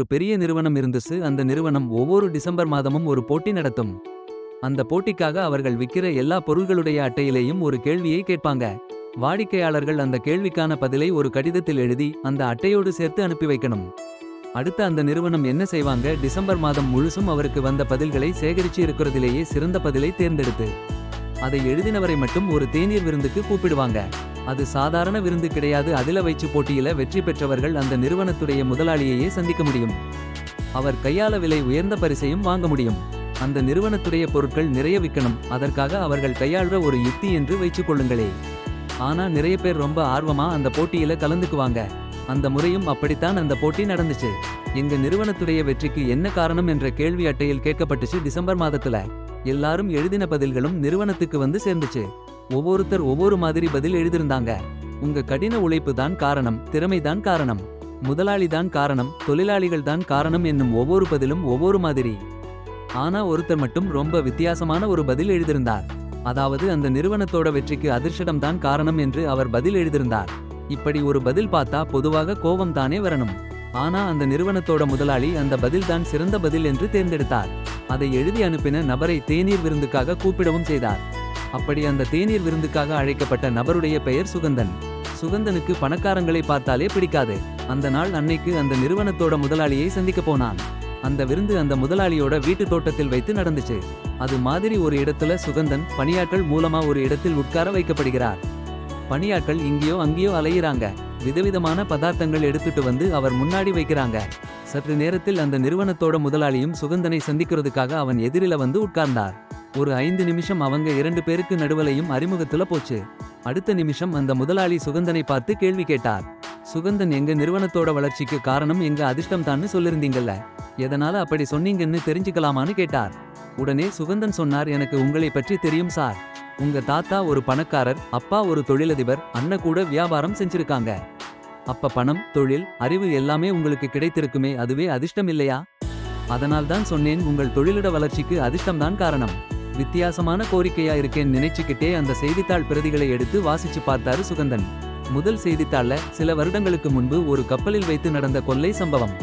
ஒரு பெரிய நிறுவனம் இருந்துச்சு. அந்த நிறுவனம் ஒவ்வொரு டிசம்பர் மாதமும் ஒரு போட்டி நடத்தும். அந்த போட்டிக்காக அவர்கள் விற்கிற எல்லா பொருள்களுடைய அட்டையிலேயும் ஒரு கேள்வியை கேட்பாங்க. வாடிக்கையாளர்கள் அந்த கேள்விக்கான பதிலை ஒரு கடிதத்தில் எழுதி அந்த அட்டையோடு சேர்த்து அனுப்பி வைக்கணும். அடுத்து அந்த நிறுவனம் என்ன செய்வாங்க? டிசம்பர் மாதம் முழுசும் அவருக்கு வந்த பதில்களை சேகரித்து இருக்கிறதிலேயே சிறந்த பதிலை தேர்ந்தெடுத்து அதை எழுதினவரை மட்டும் ஒரு தேநீர் விருந்துக்கு கூப்பிடுவாங்க. அது சாதாரண விருந்து கிடையாது. அதில வைச்சு போட்டியில வெற்றி பெற்றவர்கள் அந்த நிறுவனத்துடைய முதலாளியையே சந்திக்க முடியும். அவர் கையாள விலை உயர்ந்த பரிசையும் வாங்க முடியும். அந்த நிறுவனத்துடைய பொருட்கள் நிறைய விற்கணும். அதற்காக அவர்கள் கையாள்ற ஒரு யுக்தி என்று வைச்சு கொள்ளுங்களே. ஆனா நிறைய பேர் ரொம்ப ஆர்வமா அந்த போட்டியில கலந்துக்குவாங்க. அந்த முறையும் அப்படித்தான் அந்த போட்டி நடந்துச்சு. எங்க நிறுவனத்துடைய வெற்றிக்கு என்ன காரணம் என்ற கேள்வி அட்டையில் கேட்கப்பட்டுச்சு டிசம்பர் மாதத்துல. எல்லாரும் எழுதின பதில்களும் நிறுவனத்துக்கு வந்து சேர்ந்துச்சு. ஒவ்வொருத்தர் ஒவ்வொரு மாதிரி பதில் எழுதியிருந்தாங்க. உங்க கடின உழைப்பு தான் காரணம் திறமைதான் காரணம். முதலாளி தான் காரணம் தொழிலாளிகள் தான் காரணம் என்னும் ஒவ்வொரு பதிலும் ஒவ்வொரு மாதிரி. ஆனா ஒருத்தர் மட்டும் ரொம்ப வித்தியாசமான ஒரு பதில் எழுதியிருந்தார். அதாவது அந்த நிறுவனத்தோட வெற்றிக்கு அதிர்ஷ்டம் தான் காரணம் என்று அவர் பதில் எழுதியிருந்தார். இப்படி ஒரு பதில் பார்த்தா பொதுவாக கோபம் தானே வரணும். ஆனா அந்த நிறுவனத்தோட முதலாளி அந்த பதில் தான் சிறந்த பதில் என்று தேர்ந்தெடுத்தார். அதை எழுதி அனுப்பின நபரை தேநீர் விருந்துக்காக கூப்பிடவும் செய்தார். அப்படி அந்த தேநீர் விருந்துக்காக அழைக்கப்பட்ட நபருடைய பெயர் சுகந்தன். சுகந்தனுக்கு பணக்காரங்களை பார்த்தாலே பிடிக்காது. அந்த நாள் அன்னைக்கு அந்த நிறுவனத்தோட முதலாளியை சந்திக்க போனான். அந்த விருந்து அந்த முதலாளியோட வீட்டு தோட்டத்தில் வைத்து நடந்துச்சு. அது மாதிரி ஒரு இடத்துல சுகந்தன் பணியாட்கள் மூலமா ஒரு இடத்தில் உட்கார வைக்கப்படுகிறார். பணியாட்கள் இங்கேயோ அங்கேயோ அலையிறாங்க. விதவிதமான பதார்த்தங்கள் எடுத்துட்டு வந்து அவர் முன்னாடி வைக்கிறாங்க. சற்று நேரத்தில் அந்த நிறுவனத்தோட முதலாளியும் சுகந்தனை சந்திக்கிறதுக்காக அவன் எதிரில வந்து உட்கார்ந்தார். ஒரு ஐந்து நிமிஷம் அவங்க இரண்டு பேருக்கு நடுவலையும் அறிமுகத்துல போச்சு. அடுத்த நிமிஷம் அந்த முதலாளி சுகந்தனை பார்த்து கேள்வி கேட்டார். சுகந்தன் எங்க நிறுவனத்தோட வளர்ச்சிக்கு காரணம் எங்க அதிர்ஷ்டம் தான்னு சொல்லிருந்தீங்கல்ல. எதனால அப்படி சொன்னீங்கன்னு தெரிஞ்சுக்கலாமான்னு கேட்டார். உடனே சுகந்தன் சொன்னார் எனக்கு உங்களை பற்றி தெரியும் சார். உங்க தாத்தா ஒரு பணக்காரர் அப்பா ஒரு தொழிலதிபர் அண்ணன் கூட வியாபாரம் செஞ்சிருக்காங்க. அப்ப பணம் தொழில் அறிவு எல்லாமே உங்களுக்கு கிடைத்திருக்குமே அதுவே அதிர்ஷ்டம் இல்லையா? அதனால் தான் சொன்னேன் உங்கள் தொழிலிட வளர்ச்சிக்கு அதிர்ஷ்டம்தான் காரணம். வித்தியாசமான கோரிக்கையா இருக்கேன் நினைச்சுக்கிட்டே அந்த செய்தித்தாள் பிரதிகளை எடுத்து வாசிச்சு பார்த்தாரு சுகந்தன். முதல் செய்தித்தாள்ல சில வருடங்களுக்கு முன்பு ஒரு கப்பலில் வைத்து நடந்த கொள்ளை சம்பவம்.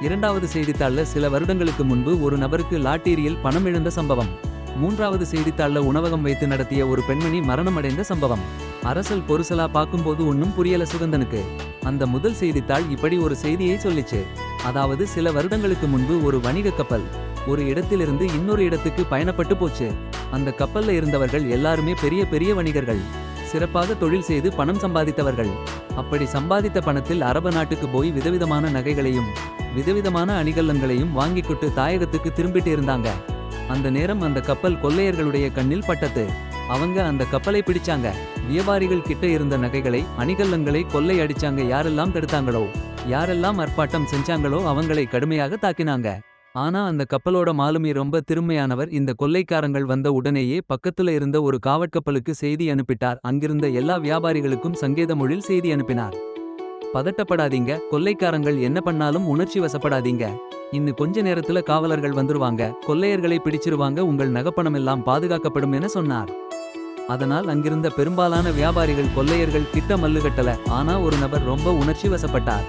இரண்டாவது செய்தித்தாள்ல சில வருடங்களுக்கு முன்பு ஒரு நபருக்கு லாட்டீரியில் பணம் இழந்த சம்பவம். மூன்றாவது செய்தித்தாள உணவகம் வைத்து நடத்திய ஒரு பெண்மணி மரணமடைந்த சம்பவம். அரசல் பொருசலா பார்க்கும்போது ஒன்னும் புரியல சுகந்தனுக்கு. அந்த முதல் செய்தித்தாள் இப்படி ஒரு செய்தியை சொல்லிச்சு. அதாவது சில வருடங்களுக்கு முன்பு ஒரு வணிக கப்பல் ஒரு இடத்திலிருந்து இன்னொரு இடத்துக்கு பயணப்பட்டு போச்சு. அந்த கப்பல்ல இருந்தவர்கள் எல்லாருமே பெரிய பெரிய வணிகர்கள். சிறப்பாக தொழில் செய்து பணம் சம்பாதித்தவர்கள். அப்படி சம்பாதித்த பணத்தில் அரபு நாட்டுக்கு போய் விதவிதமான நகைகளையும் விதவிதமான அணிகலன்களையும் வாங்கிக்கிட்டு தாயகத்துக்கு திரும்பிட்டு இருந்தாங்க. அந்த நேரம் அந்த கப்பல் கொள்ளையர்களுடைய கண்ணில் பட்டது. அவங்க அந்த கப்பலை பிடிச்சாங்க. வியாபாரிகள் கிட்ட இருந்த நகைகளை அணிகல்லங்களை கொள்ளை அடிச்சாங்க. யாரெல்லாம் தடுத்தாங்களோ யாரெல்லாம் ஆர்ப்பாட்டம் செஞ்சாங்களோ அவங்களை கடுமையாக தாக்கினாங்க. ஆனா அந்த கப்பலோட மாலுமி ரொம்ப திறமையானவர். இந்த கொள்ளைக்காரங்கள் வந்த உடனேயே பக்கத்துல இருந்த ஒரு காவற்கப்பலுக்கு செய்தி அனுப்பிட்டார். அங்கிருந்த எல்லா வியாபாரிகளுக்கும் சங்கேத மொழியில் செய்தி அனுப்பினார். பதட்டப்படாதீங்க. கொள்ளைக்காரங்கள் என்ன பண்ணாலும் உணர்ச்சி வசப்படாதீங்க. இன்னும் கொஞ்ச நேரத்துல காவலர்கள் வந்துருவாங்க. கொள்ளையர்களை பிடிச்சிருவாங்க. உங்கள் நகப்பணம் எல்லாம் பாதுகாக்கப்படும் என சொன்னார். அதனால் அங்கிருந்த பெரும்பாலான வியாபாரிகள் கொள்ளையர்கள் கிட்ட மல்லு கட்டல. ஆனா ஒரு நபர் ரொம்ப உணர்ச்சி வசப்பட்டார்.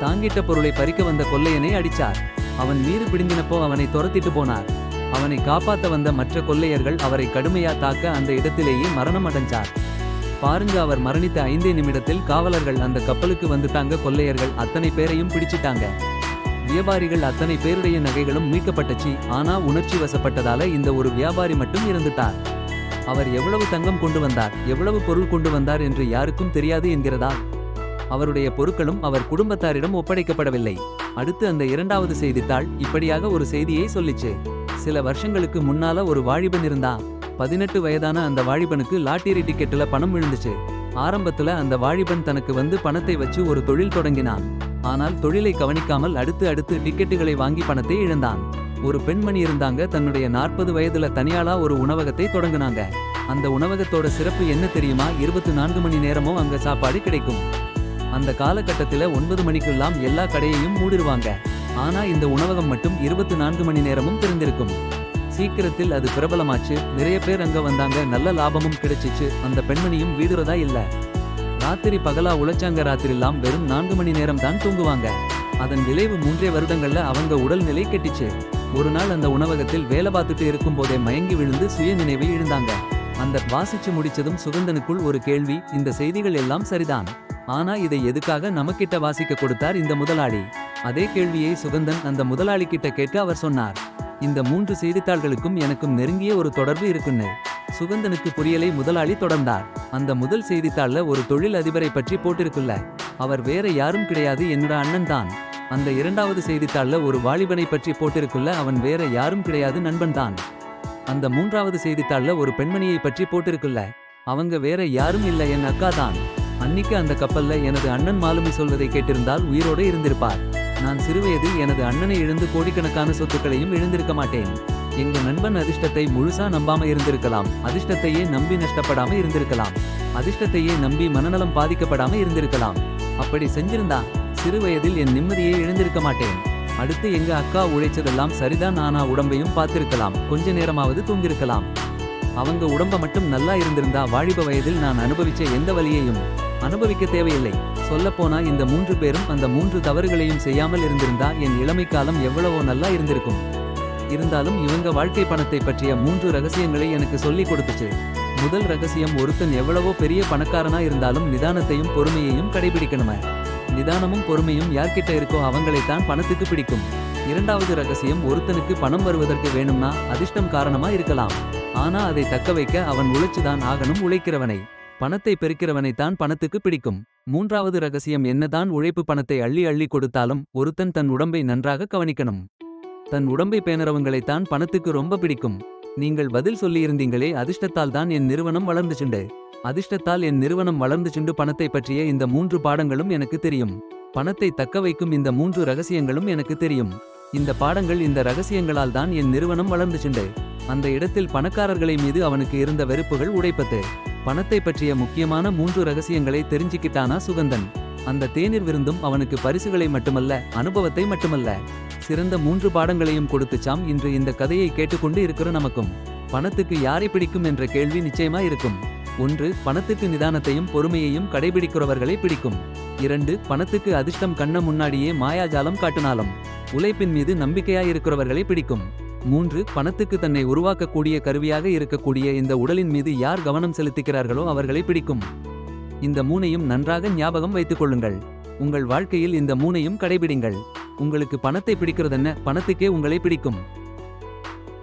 தாங்கிட்ட பொருளை பறிக்க வந்த கொள்ளையனை அடிச்சார். அவன் மீறு பிடிந்தினப்போ அவனை துரத்திட்டு போனார். அவனை காப்பாத்த வந்த மற்ற கொள்ளையர்கள் அவரை கடுமையா தாக்க அந்த இடத்திலேயே மரணம் அடைஞ்சார். பாருங்க அவர் மரணித்த ஐந்தே நிமிடத்தில் காவலர்கள் அந்த கப்பலுக்கு வந்துட்டாங்க கொள்ளையர்கள் அத்தனை பேரையும் பிடிச்சிட்டாங்க. வியாபாரிகள் அத்தனை பேருடைய நகைகளும் மீட்கப்பட்டுச்சு. ஆனா உணர்ச்சி வசப்பட்டதால இந்த ஒரு வியாபாரி மட்டும் இறந்துட்டார். அவர் எவ்வளவு தங்கம் கொண்டு வந்தார் எவ்வளவு பொருள் கொண்டு வந்தார் என்று யாருக்கும் தெரியாது என்கிறதா? அவருடைய பொருட்களும் அவர் குடும்பத்தாரிடம் ஒப்படைக்கப்படவில்லை. அடுத்து அந்த இரண்டாவது செய்தித்தாள் இப்படியாக ஒரு செய்தியை சொல்லிச்சு. சில வருஷங்களுக்கு முன்னால ஒரு வாலிபன் இருந்தா பதினெட்டு வயதான அந்த வாலிபனுக்கு லாட்டரி டிக்கெட்டில் பணம் விழுந்துச்சு. ஆரம்பத்துல அந்த வாலிபன் தனக்கு வந்து பணத்தை வச்சு ஒரு தொழில் தொடங்கினான். ஆனால் தொழிலை கவனிக்காமல் அடுத்து அடுத்து டிக்கெட்டுகளை வாங்கி பணத்தை இழந்தான். ஒரு பெண்மணி இருந்தாங்க தன்னுடைய நாற்பது வயதுல தனியாளா ஒரு உணவகத்தை தொடங்குனாங்க. அந்த உணவகத்தோட சிறப்பு என்ன தெரியுமா? இருபத்தி நான்கு மணி நேரமும் அங்க சாப்பாடு கிடைக்கும். அந்த காலகட்டத்தில் ஒன்பது மணிக்கெல்லாம் எல்லா கடையையும் மூடிடுவாங்க. ஆனா இந்த உணவகம் மட்டும் இருபத்தி நான்கு மணி நேரமும் திறந்திருக்கும். சீக்கிரத்தில் அது பிரபலமாச்சு. நிறைய பேர் அங்க வந்தாங்க. நல்ல லாபமும் கிடைச்சிச்சு. அந்த பெண்மணியும் வீடுறதா இல்ல. ராத்திரி பகலா உழைச்சாங்க ராத்திரிலாம் வெறும் நான்கு மணி நேரம் தான் தூங்குவாங்க. அதன் விளைவு மூன்றே வருடங்கள்ல அவங்க உடல்நிலை கெட்டிச்சு. ஒரு நாள் அந்த உணவகத்தில் வேலை பார்த்துட்டு இருக்கும் போதே மயங்கி விழுந்து சுய நினைவை இழந்தாங்க. அந்த வாசிச்சு முடிச்சதும் சுகந்தனுக்குள் ஒரு கேள்வி இந்த செய்திகள் எல்லாம் சரிதான். ஆனா இதை எதுக்காக நமக்கிட்ட வாசிக்க கொடுத்தார் இந்த முதலாளி? அதே கேள்வியை சுகந்தன் அந்த முதலாளி கிட்ட கேட்க அவர் சொன்னார். இந்த மூன்று செய்தித்தாள்களுக்கும் எனக்கும் நெருங்கிய ஒரு தொடர்பு இருக்குன்னு. சுகந்தனுக்கு புரியலை முதலாளி தொடர்ந்தார். அந்த முதல் செய்தித்தாளில் ஒரு தொழில் அதிபரை பற்றி போட்டிருக்குல்ல. அவர் வேற யாரும் கிடையாது என்னோட அண்ணன் தான். அந்த இரண்டாவது செய்தித்தாளில் ஒரு வாலிபனை பற்றி போட்டிருக்குள்ள அவன் வேற யாரும் கிடையாது நண்பன் தான். அந்த மூன்றாவது செய்தித்தாள்ல ஒரு பெண்மணியை பற்றி போட்டிருக்குல்ல அவங்க வேற யாரும் இல்லை என் அக்கா தான். அன்னிக்கு அந்த கப்பல்ல எனது அண்ணன் மாலுமி சொல்வதை கேட்டிருந்தால் உயிரோடு இருந்திருப்பார். நான் சிறுவயதில் எனது அண்ணனை இழந்து கோடிக்கணக்கான சொத்துக்களையும் இழந்திருக்க மாட்டேன். எங்க நண்பன் அதிர்ஷ்டத்தை முழுசா நம்பாம இருந்திருக்கலாம். அதிர்ஷ்டத்தையே நம்பி நஷ்டப்படாம இருந்திருக்கலாம். அதிர்ஷ்டத்தையே நம்பி மனநலம் பாதிக்கப்படாம இருந்திருக்கலாம். அப்படி செஞ்சிருந்தா சிறு வயதில் என் நிம்மதியை இழந்திருக்க மாட்டேன். அடுத்து எங்க அக்கா உழைச்சதெல்லாம் சரிதான் ஆனா உடம்பையும் பார்த்திருக்கலாம். கொஞ்ச நேரமாவது தூங்கிருக்கலாம். அவங்க உடம்ப மட்டும் நல்லா இருந்திருந்தா வாலிப வயதில் நான் அனுபவிச்ச எந்த வழியையும் அனுபவிக்க தேவையில்லை. சொல்லப்போனா இந்த மூன்று பேரும் அந்த மூன்று தவறுகளையும் செய்யாமல் இருந்திருந்தா என் இளமை காலம் எவ்வளவோ நல்லா இருந்திருக்கும். இருந்தாலும் இவங்க வாழ்க்கை பணத்தை பற்றிய மூன்று ரகசியங்களை எனக்கு சொல்லிக் கொடுத்துச்சு. முதல் ரகசியம் ஒருத்தன் எவ்வளவோ பெரிய பணக்காரனா இருந்தாலும் நிதானத்தையும் பொறுமையையும் கடைபிடிக்கணும. நிதானமும் பொறுமையும் யார்கிட்ட இருக்கோ அவங்களைத்தான் பணத்துக்கு பிடிக்கும். இரண்டாவது ரகசியம் ஒருத்தனுக்கு பணம் வருவதற்கு வேணும்னா அதிர்ஷ்டம் காரணமா இருக்கலாம். ஆனா அதை தக்க வைக்க அவன் உழைச்சுதான் ஆகணும் உழைக்கிறவனை. பணத்தை பெருக்கிறவனைத்தான் பணத்துக்கு பிடிக்கும். மூன்றாவது ரகசியம் என்னதான் உழைப்பு பணத்தை அள்ளி அள்ளி கொடுத்தாலும் ஒருத்தன் தன் உடம்பை நன்றாக கவனிக்கணும். தன் உடம்பை பேணுறவங்களைத்தான் பணத்துக்கு ரொம்ப பிடிக்கும். நீங்கள் பதில் சொல்லியிருந்தீங்களே அதிர்ஷ்டத்தால் தான் என் நிறுவனம் வளர்ந்துச்சுண்டு அதிர்ஷ்டத்தால் என் நிறுவனம் வளர்ந்துச்சுண்டு பணத்தை பற்றிய இந்த மூன்று பாடங்களும் எனக்கு தெரியும். பணத்தை தக்க வைக்கும் இந்த மூன்று ரகசியங்களும் எனக்கு தெரியும். இந்த பாடங்கள் இந்த ரகசியங்களால் தான் என் நிறுவனம் வளர்ந்துச்சுண்டு அந்த இடத்தில் பணக்காரர்களை மீது அவனுக்கு இருந்த வெறுப்புகள் உடைப்பது. பணத்தை பற்றிய முக்கியமான மூன்று ரகசியங்களை தெரிஞ்சுக்கிட்டானா சுகந்தன்? அந்த தேநீர் விருந்தும் அவனுக்கு பரிசுகளை மட்டுமல்ல அனுபவத்தை மட்டுமல்ல. சிறந்த மூன்று பாடங்களையும் கொடுத்துச்சாம் இன்று இந்த கதையை கேட்டுக்கொண்டு இருக்கிற நமக்கும். பணத்துக்கு யாரை பிடிக்கும் என்ற கேள்வி நிச்சயமா இருக்கும். ஒன்று பணத்துக்கு நிதானத்தையும் பொறுமையையும் கடைபிடிக்கிறவர்களை பிடிக்கும். இரண்டு பணத்துக்கு அதிர்ஷ்டம் கண்ண முன்னாடியே மாயாஜாலம் காட்டினாலும் உழைப்பின் மீது நம்பிக்கையாயிருக்கிறவர்களை பிடிக்கும். மூன்று பணத்துக்கு தன்னை உருவாக்கக்கூடிய கருவியாக இருக்கக்கூடிய இந்த உடலின் மீது யார் கவனம் செலுத்துகிறார்களோ அவர்களை பிடிக்கும். இந்த மூனையும் நன்றாக ஞாபகம் வைத்துக் கொள்ளுங்கள். உங்கள் வாழ்க்கையில் இந்த மூனையும் கடைபிடிங்கள். உங்களுக்கு பணத்தை பிடிக்கிறதென்ன பணத்துக்கே உங்களை பிடிக்கும்.